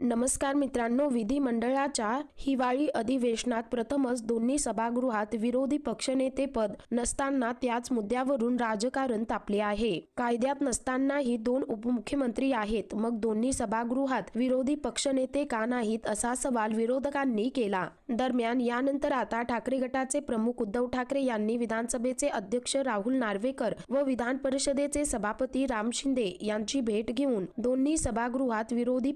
नमस्कार मित्रांनो विधिमंडळाच्या हिवाळी अधिवेशनात प्रथमच दोन्ही सभागृहात विरोधी पक्षनेते पद नसताना त्याच मुद्द्यावरून राजकारण तापले आहे. कायद्यात नसतानाही दोन उपमुख्यमंत्री आहेत मग दोन्ही सभागृहात विरोधी पक्षनेते का नाहीत असा सवाल विरोधकांनी केला. दरम्यान यानंतर आता ठाकरे गटाचे प्रमुख उद्धव ठाकरे यांनी विधानसभेचे अध्यक्ष राहुल नार्वेकर व विधान परिषदेचे सभापती राम शिंदे यांची भेट घेऊन दोन्ही सभागृहात विरोधी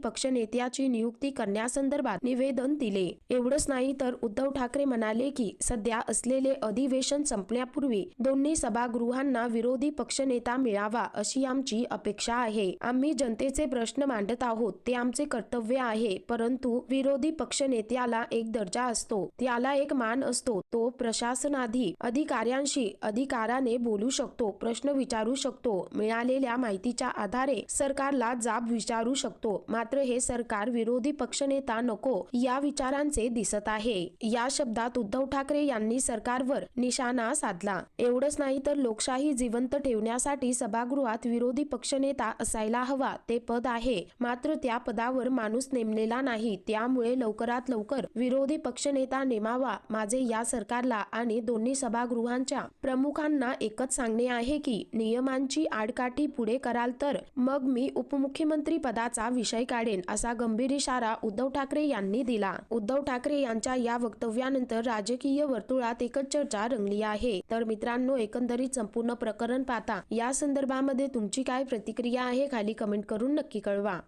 पक्षनेत्याची नियुक्ती करण्यासंदर्भात निवेदन दिले. एवढंच नाही तर उद्धव ठाकरे म्हणाले की सध्या असलेले अधिवेशन संपण्यापूर्वी दोन्ही सभागृहांना विरोधी पक्षनेता मिळावा अशी आमची अपेक्षा आहे. आम्ही जनतेचे प्रश्न मांडत आहोत ते आमचे कर्तव्य आहे परंतु विरोधी पक्षनेत्याला एक दर्जा असतो त्याला एक मान असतो तो प्रशासनाधी अधिकाऱ्यांशी अधिकाराने बोलू शकतो प्रश्न विचारू शकतो मिळालेल्या माहितीच्या आधारे सरकारला जाब विचारू शकतो मात्र हे सरकार विरोधी पक्षनेता नको या विचारांचे दिसत आहे. या शब्दात उद्धव ठाकरे यांनी सरकारवर निशाणा साधला. एवढंच नाही तर लोकशाही जिवंत ठेवण्यासाठी सभागृहात विरोधी पक्षनेता असायला हवा ते पद आहे. मात्र त्या पदावर माणूस नेमलेला नाही. त्यामुळे लवकरात लवकर विरोधी पक्षनेता नेमावा माझे या सरकारला आणि दोन्ही सभागृहांच्या प्रमुखांना एकच सांगणे आहे की नियमांची आडकाठी पुढे कराल तर मग मी उपमुख्यमंत्री पदाचा विषय काढेन असा गंभीर इशारा उद्धव ठाकरे यांनी दिला. उद्धव ठाकरे यांच्या या वक्तव्यानंतर राजकीय वर्तुळात एकच चर्चा रंगली आहे. तर मित्रांनो एकंदरीत संपूर्ण प्रकरण पाहता या संदर्भामध्ये तुमची काय प्रतिक्रिया आहे खाली कमेंट करून नक्की कळवा.